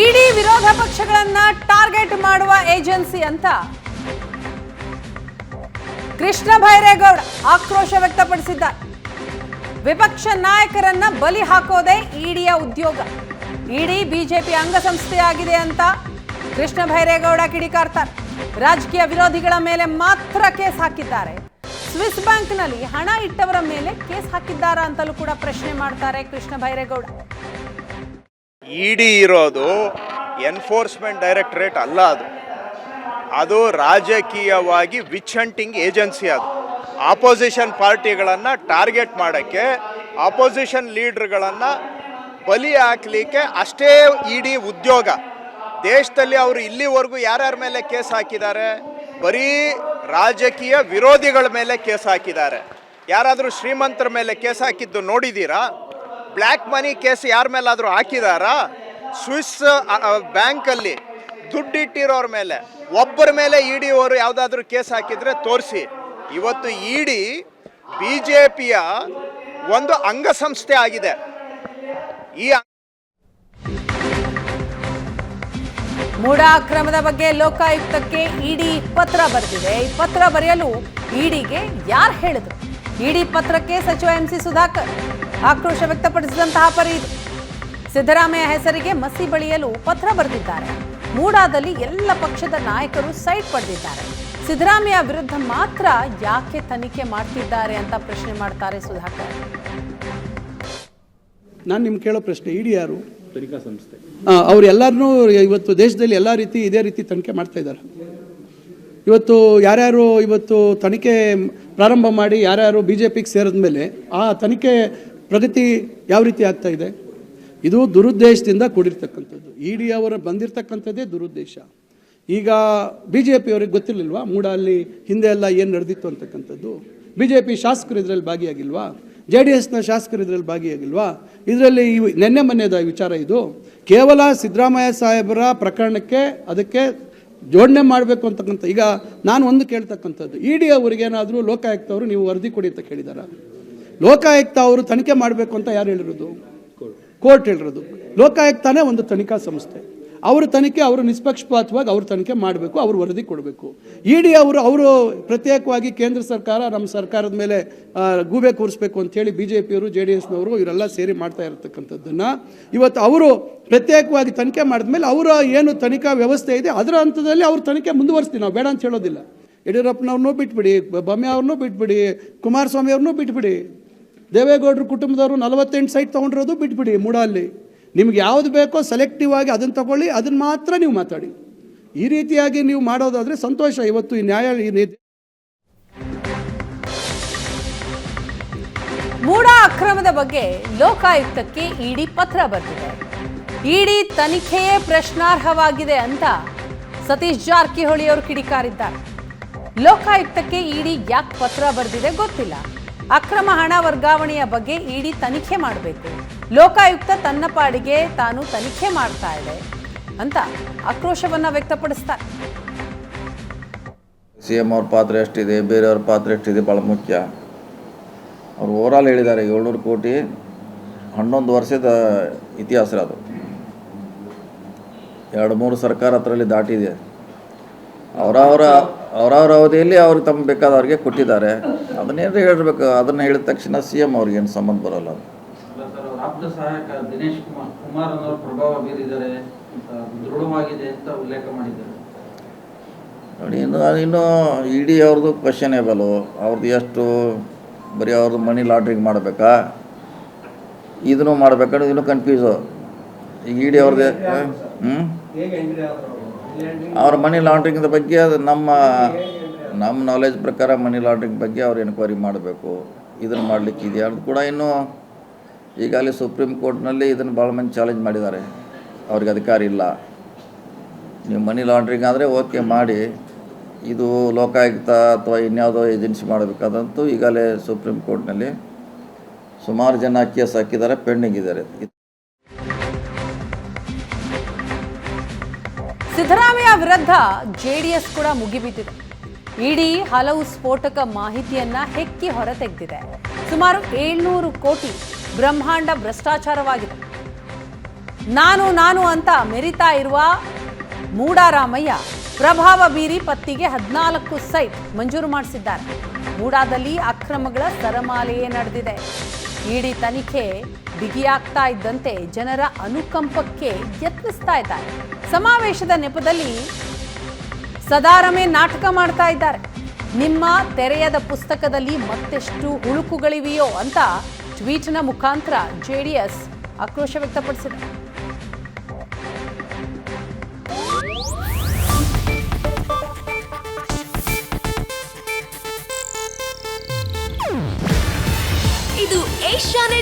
ಇಡೀ ವಿರೋಧ ಪಕ್ಷಗಳನ್ನ ಟಾರ್ಗೆಟ್ ಮಾಡುವ ಏಜೆನ್ಸಿ ಅಂತ ಕೃಷ್ಣ ಭೈರೇಗೌಡ ಆಕ್ರೋಶ ವ್ಯಕ್ತಪಡಿಸಿದ್ದಾರೆ. ವಿಪಕ್ಷ ನಾಯಕರನ್ನ ಬಲಿ ಹಾಕೋದೇ ಇಡಿಯ ಉದ್ಯೋಗ. ಇಡೀ ಬಿಜೆಪಿ ಅಂಗಸಂಸ್ಥೆಯಾಗಿದೆ ಅಂತ ಕೃಷ್ಣ ಭೈರೇಗೌಡ ಕಿಡಿಕಾರ್ತಾರೆ. ರಾಜಕೀಯ ವಿರೋಧಿಗಳ ಮೇಲೆ ಮಾತ್ರ ಕೇಸ್ ಹಾಕಿದ್ದಾರೆ. ಸ್ವಿಸ್ ಬ್ಯಾಂಕ್ನಲ್ಲಿ ಹಣ ಇಟ್ಟವರ ಮೇಲೆ ಕೇಸ್ ಹಾಕಿದ್ದಾರಾ ಅಂತಲೂ ಕೂಡ ಪ್ರಶ್ನೆ ಮಾಡ್ತಾರೆ ಕೃಷ್ಣ ಭೈರೇಗೌಡ. ಇಡಿ ಇರೋದು ಎನ್ಫೋರ್ಸ್ಮೆಂಟ್ ಡೈರೆಕ್ಟರೇಟ್ ಅಲ್ಲ ಅದು. ಅದು ರಾಜಕೀಯವಾಗಿ ವಿಚ್ ಹಂಟಿಂಗ್ ಏಜೆನ್ಸಿ ಅದು. ಆಪೋಸಿಷನ್ ಪಾರ್ಟಿಗಳನ್ನು ಟಾರ್ಗೆಟ್ ಮಾಡೋಕ್ಕೆ ಆಪೋಸಿಷನ್ ಲೀಡ್ರ್ಗಳನ್ನು ಬಲಿ ಹಾಕಲಿಕ್ಕೆ ಅಷ್ಟೇ ಇಡಿ ಉದ್ಯೋಗ. ದೇಶದಲ್ಲಿ ಅವರು ಇಲ್ಲಿವರೆಗೂ ಯಾರ್ಯಾರ ಮೇಲೆ ಕೇಸ್ ಹಾಕಿದ್ದಾರೆ? ಬರೀ ರಾಜಕೀಯ ವಿರೋಧಿಗಳ ಮೇಲೆ ಕೇಸ್ ಹಾಕಿದ್ದಾರೆ. ಯಾರಾದರೂ ಶ್ರೀಮಂತರ ಮೇಲೆ ಕೇಸ್ ಹಾಕಿದ್ದು ನೋಡಿದ್ದೀರಾ ಬ್ಲ್ಯಾಕ್ ಮನಿ ಕೇಸ್ ಯಾರ ಮೇಲಾದರೂ ಹಾಕಿದಾರಾ? ಸ್ವಿಸ್ ಬ್ಯಾಂಕಲ್ಲಿ ದುಡ್ಡಿಟ್ಟಿರೋರ ಮೇಲೆ. ಒಬ್ಬರ ಮೇಲೆ ಇ ಡಿ ಅವರು ಯಾವುದಾದ್ರೂ ಕೇಸ್ ಹಾಕಿದರೆ ತೋರಿಸಿ. ಇವತ್ತು ಇಡಿ ಬಿ ಜೆ ಪಿಯ ಒಂದು ಅಂಗಸಂಸ್ಥೆ ಆಗಿದೆ. ಈ ಮೂಡ ಅಕ್ರಮದ ಬಗ್ಗೆ ಲೋಕಾಯುಕ್ತಕ್ಕೆ ಇಡಿ ಪತ್ರ ಬರೆದಿದೆ. ಈ ಪತ್ರ ಬರೆಯಲು ಇಡಿಗೆ ಯಾರು ಹೇಳಿದ್ರು? ಇಡಿ ಪತ್ರಕ್ಕೆ ಸಚಿವ ಎಂಸಿ ಸುಧಾಕರ್ ಆಕ್ರೋಶ ವ್ಯಕ್ತಪಡಿಸಿದಂತಹ ಪರಿ ಸಿದ್ದರಾಮಯ್ಯ ಹೆಸರಿಗೆ ಮಸಿ ಬಳಿಯಲು ಪತ್ರ ಬರೆದಿದ್ದಾರೆ. ಮೂಡಾದಲ್ಲಿ ಎಲ್ಲ ಪಕ್ಷದ ನಾಯಕರು ಸೈಟ್ ಪಡೆದಿದ್ದಾರೆ. ಸಿದ್ದರಾಮಯ್ಯ ವಿರುದ್ಧ ಮಾತ್ರ ಯಾಕೆ ತನಿಖೆ ಮಾಡ್ತಿದ್ದಾರೆ ಅಂತ ಪ್ರಶ್ನೆ ಮಾಡ್ತಾರೆ ಸುಧಾಕರ್. ನಾನು ನಿಮ್ಗೆ ಕೇಳೋ ಪ್ರಶ್ನೆ ಇಡಿ ಯಾರು? ತನಿಖಾ ಸಂಸ್ಥೆ. ಅವ್ರು ಎಲ್ಲರನ್ನೂ ಇವತ್ತು ದೇಶದಲ್ಲಿ ಎಲ್ಲ ರೀತಿ ಇದೇ ರೀತಿ ತನಿಖೆ ಮಾಡ್ತಾ ಇದ್ದಾರೆ. ಇವತ್ತು ಯಾರ್ಯಾರು ಇವತ್ತು ತನಿಖೆ ಪ್ರಾರಂಭ ಮಾಡಿ ಯಾರ್ಯಾರು ಬಿ ಜೆ ಪಿಗೆ ಸೇರಿದ ಮೇಲೆ ಆ ತನಿಖೆ ಪ್ರಗತಿ ಯಾವ ರೀತಿ ಆಗ್ತಾ ಇದೆ? ಇದು ದುರುದ್ದೇಶದಿಂದ ಕೂಡಿರ್ತಕ್ಕಂಥದ್ದು. ಇ ಡಿ ಅವರು ಬಂದಿರತಕ್ಕಂಥದ್ದೇ ದುರುದ್ದೇಶ. ಈಗ ಬಿ ಜೆ ಪಿಯವ್ರಿಗೆ ಗೊತ್ತಿರಲಿಲ್ವಾ? ಮೂಡ ಅಲ್ಲಿ ಹಿಂದೆ ಎಲ್ಲ ಏನು ನಡೆದಿತ್ತು ಅಂತಕ್ಕಂಥದ್ದು. ಬಿ ಜೆ ಪಿ ಶಾಸಕರು ಇದರಲ್ಲಿ ಭಾಗಿಯಾಗಿಲ್ವಾ? ಜೆ ಡಿ ಎಸ್ನ ಶಾಸಕರು ಇದರಲ್ಲಿ ಭಾಗಿಯಾಗಿಲ್ವಾ? ಇದರಲ್ಲಿ ಈ ನೆನ್ನೆ ಮೊನ್ನೆದ ವಿಚಾರ ಇದು. ಕೇವಲ ಸಿದ್ದರಾಮಯ್ಯ ಸಾಹೇಬರ ಪ್ರಕರಣಕ್ಕೆ ಅದಕ್ಕೆ ಜೋಡಣೆ ಮಾಡಬೇಕು ಅಂತಕ್ಕಂಥ ಈಗ ನಾನು ಒಂದು ಕೇಳ್ತಕ್ಕಂಥದ್ದು. ಇ ಡಿ ಅವರಿಗೇನಾದರೂ ಲೋಕಾಯುಕ್ತ ಅವರು ನೀವು ವರದಿ ಕೊಡಿ ಅಂತ ಕೇಳಿದಾರ. ಲೋಕಾಯುಕ್ತ ಅವರು ತನಿಖೆ ಮಾಡಬೇಕು ಅಂತ ಯಾರು ಹೇಳಿರೋದು? ಕೋರ್ಟ್ ಹೇಳಿರೋದು. ಲೋಕಾಯುಕ್ತನೇ ಒಂದು ತನಿಖಾ ಸಂಸ್ಥೆ. ಅವರು ತನಿಖೆ ಅವರು ನಿಷ್ಪಕ್ಷಪಾತವಾಗಿ ಅವ್ರ ತನಿಖೆ ಮಾಡಬೇಕು, ಅವರು ವರದಿ ಕೊಡಬೇಕು. ಇ ಡಿ ಅವರು ಅವರು ಪ್ರತ್ಯೇಕವಾಗಿ ಕೇಂದ್ರ ಸರ್ಕಾರ, ನಮ್ಮ ಸರ್ಕಾರದ ಮೇಲೆ ಗೂಬೆ ಕೂರಿಸ್ಬೇಕು ಅಂತೇಳಿ ಬಿ ಜೆ ಪಿಯವರು ಜೆ ಡಿ ಎಸ್ನವರು ಇವರೆಲ್ಲ ಸೇರಿ ಮಾಡ್ತಾ ಇರತಕ್ಕಂಥದ್ದನ್ನು. ಇವತ್ತು ಅವರು ಪ್ರತ್ಯೇಕವಾಗಿ ತನಿಖೆ ಮಾಡಿದ್ಮೇಲೆ ಅವರ ಏನು ತನಿಖಾ ವ್ಯವಸ್ಥೆ ಇದೆ, ಅದರ ಹಂತದಲ್ಲಿ ಅವ್ರ ತನಿಖೆ ಮುಂದುವರಿಸ್ತೀವಿ ನಾವು, ಬೇಡ ಅಂತ ಹೇಳೋದಿಲ್ಲ. ಯಡಿಯೂರಪ್ಪನವ್ರನ್ನೂ ಬಿಟ್ಬಿಡಿ ಬೊಮ್ಮೆ ಅವ್ರನ್ನೂ ಬಿಟ್ಬಿಡಿ, ಕುಮಾರಸ್ವಾಮಿ ಅವ್ರನ್ನೂ ಬಿಟ್ಬಿಡಿ. ದೇವೇಗೌಡರು ಕುಟುಂಬದವರು ನಲವತ್ತೆಂಟು ಸೈಟ್ ತೊಗೊಂಡಿರೋದು ಬಿಟ್ಬಿಡಿ ಮೂಡಲ್ಲಿ. ನಿಮ್ಗೆ ಯಾವುದು ಬೇಕೋ ಸೆಲೆಕ್ಟಿವ್ ಆಗಿ ಅದನ್ನು ತಗೊಳ್ಳಿ, ಅದನ್ನು ಮಾತ್ರ ನೀವು ಮಾತಾಡಿ. ಈ ರೀತಿಯಾಗಿ ನೀವು ಮಾಡೋದಾದರೆ ಸಂತೋಷ. ಇವತ್ತು ಈ ನ್ಯಾಯ ಮೂಡಾ ಅಕ್ರಮದ ಬಗ್ಗೆ ಲೋಕಾಯುಕ್ತಕ್ಕೆ ಇಡಿ ಪತ್ರ ಬರೆದಿದೆ ಇಡಿ ತನಿಖೆಯೇ ಪ್ರಶ್ನಾರ್ಹವಾಗಿದೆ ಅಂತ ಸತೀಶ್ ಜಾರಕಿಹೊಳಿ ಅವರು ಕಿಡಿಕಾರಿದ್ದಾರೆ. ಲೋಕಾಯುಕ್ತಕ್ಕೆ ಇಡಿ ಯಾಕೆ ಪತ್ರ ಬರೆದಿದೆ ಗೊತ್ತಿಲ್ಲ. ಅಕ್ರಮ ಹಣ ವರ್ಗಾವಣೆಯ ಬಗ್ಗೆ ಇಡಿ ತನಿಖೆ ಮಾಡಬೇಕು. ಲೋಕಾಯುಕ್ತ ತನ್ನ ಪಾಡಿಗೆ ತಾನು ತನಿಖೆ ಮಾಡ್ತಾ ಇದೆ ಅಂತ ಆಕ್ರೋಶವನ್ನ ವ್ಯಕ್ತಪಡಿಸ್ತಾರೆ ಸಿ ಎಂ ಅವ್ರ ಪಾತ್ರ ಎಷ್ಟಿದೆ, ಬೇರೆಯವ್ರ ಪಾತ್ರ ಎಷ್ಟಿದೆ ಭಾಳ ಮುಖ್ಯ. ಅವರು ಓವರಾಲ್ ಹೇಳಿದ್ದಾರೆ, ಏಳ್ನೂರು ಕೋಟಿ, ಹನ್ನೊಂದು ವರ್ಷದ ಇತಿಹಾಸ ಅದು. ಎರಡು ಮೂರು ಸರ್ಕಾರ ಹತ್ರಲ್ಲಿ ದಾಟಿದೆ. ಅವರವರ ಅವರವರ ಅವಧಿಯಲ್ಲಿ ಅವ್ರು ತಮ್ಮ ಬೇಕಾದವ್ರಿಗೆ ಕೊಟ್ಟಿದ್ದಾರೆ. ಅದನ್ನೇನು ಹೇಳಬೇಕು? ಅದನ್ನು ಹೇಳಿದ ತಕ್ಷಣ ಸಿ ಎಂ ಅವ್ರಿಗೆ ಏನು ಸಂಬಂಧ ಬರೋಲ್ಲ ಅದು. ಅಲ್ಲ ಸರ್ ಅವ್ರ ಆಪ್ತ ಸಹಾಯಕ ದಿನೇಶ್ ಕುಮಾರ್ ಕುಮಾರ್ ಅನ್ನೋರು ಪ್ರಭಾವ ಬೀರಿದ್ದಾರೆ ದೃಢವಾಗಿದೆ ಅಂತ ಉಲ್ಲೇಖ ಮಾಡಿದ್ದಾರೆ. ನೋಡಿ ಇನ್ನು ಇನ್ನು ಇಡೀ ಅವ್ರದ್ದು ಕ್ವಶನೇಬಲು ಅವ್ರದ್ದು ಎಷ್ಟು ಬರೀ ಅವ್ರದ್ದು ಮನಿ ಲಾಂಡ್ರಿಂಗ್ ಮಾಡಬೇಕಾ? ಇದನ್ನು ಮಾಡಬೇಕಾದ್ರೆ ಇನ್ನೂ ಕನ್ಫ್ಯೂಸು ಈಗ ಇಡೀ ಅವ್ರದ್ದು ಹ್ಞೂ ಅವ್ರ ಮನಿ ಲಾಂಡ್ರಿಂಗ್ದ ಬಗ್ಗೆ ಅದು ನಮ್ಮ ನಮ್ಮ ನಾಲೆಜ್ ಪ್ರಕಾರ ಮನಿ ಲಾಂಡ್ರಿಂಗ್ ಬಗ್ಗೆ ಅವ್ರು ಎನ್ಕ್ವೈರಿ ಮಾಡಬೇಕು. ಇದನ್ನು ಮಾಡಲಿಕ್ಕೆ ಇದೆಯಾ? ಅದು ಕೂಡ ಇನ್ನೂ ಈಗಾಗಲೇ ಸುಪ್ರೀಂ ಕೋರ್ಟ್ನಲ್ಲಿ ಇದನ್ನು ಭಾಳ ಮಂದಿ ಚಾಲೆಂಜ್ ಮಾಡಿದ್ದಾರೆ. ಅವ್ರಿಗೆ ಅಧಿಕಾರ ಇಲ್ಲ. ನೀವು ಮನಿ ಲಾಂಡ್ರಿಂಗ್ ಆದರೆ ಓಕೆ ಮಾಡಿ, ಇದು ಲೋಕಾಯುಕ್ತ ಅಥವಾ ಇನ್ಯಾವುದೋ ಏಜೆನ್ಸಿ ಮಾಡಬೇಕಾದಂತೂ ಈಗಾಗಲೇ ಸುಪ್ರೀಂ ಕೋರ್ಟ್ನಲ್ಲಿ ಸುಮಾರು ಜನ ಕೇಸ್ ಹಾಕಿದ್ದಾರೆ, ಪೆಂಡಿಂಗ್ ಇದ್ದಾರೆ. ಸಿದ್ದರಾಮಯ್ಯ ವಿರುದ್ಧ ಜೆಡಿಎಸ್ ಕೂಡ ಮುಗಿಬಿದ್ದಿದೆ. ಇಡೀ ಹಲವು ಸ್ಫೋಟಕ ಮಾಹಿತಿಯನ್ನ ಹೆಕ್ಕಿ ಹೊರತೆಗೆದಿದೆ. ಸುಮಾರು ಏಳ್ನೂರು ಕೋಟಿ ಬ್ರಹ್ಮಾಂಡ ಭ್ರಷ್ಟಾಚಾರವಾಗಿದೆ. ನಾನು ನಾನು ಅಂತ ಮೆರಿತಾ ಇರುವ ಮೂಡಾರಾಮಯ್ಯ ಪ್ರಭಾವ ಬೀರಿ ಪತ್ತಿಗೆ ಹದಿನಾಲ್ಕು ಸೈಟ್ ಮಂಜೂರು ಮಾಡಿಸಿದ್ದಾರೆ. ಮೂಡಾದಲ್ಲಿ ಅಕ್ರಮಗಳ ಸರಮಾಲೆಯೇ ನಡೆದಿದೆ. ಇಡಿ ತನಿಖೆ ಬಿಗಿಯಾಗ್ತಾ ಇದ್ದಂತೆ ಜನರ ಅನುಕಂಪಕ್ಕೆ ಯತ್ನಿಸ್ತಾ ಇದ್ದಾರೆ. ಸಮಾವೇಶದ ನೆಪದಲ್ಲಿ ಸದಾರಮೆ ನಾಟಕ ಮಾಡ್ತಾ ಇದ್ದಾರೆ. ನಿಮ್ಮ ತೆರೆಯದ ಪುಸ್ತಕದಲ್ಲಿ ಮತ್ತೆಷ್ಟು ಹುಳುಕುಗಳಿವೆಯೋ ಅಂತ ಟ್ವೀಟ್ನ ಮುಖಾಂತರ ಜೆ ಡಿ ಎಸ್ ಆಕ್ರೋಶ ವ್ಯಕ್ತಪಡಿಸಿದೆ. ಇದು ಏಷ್ಯಾನೆಟ್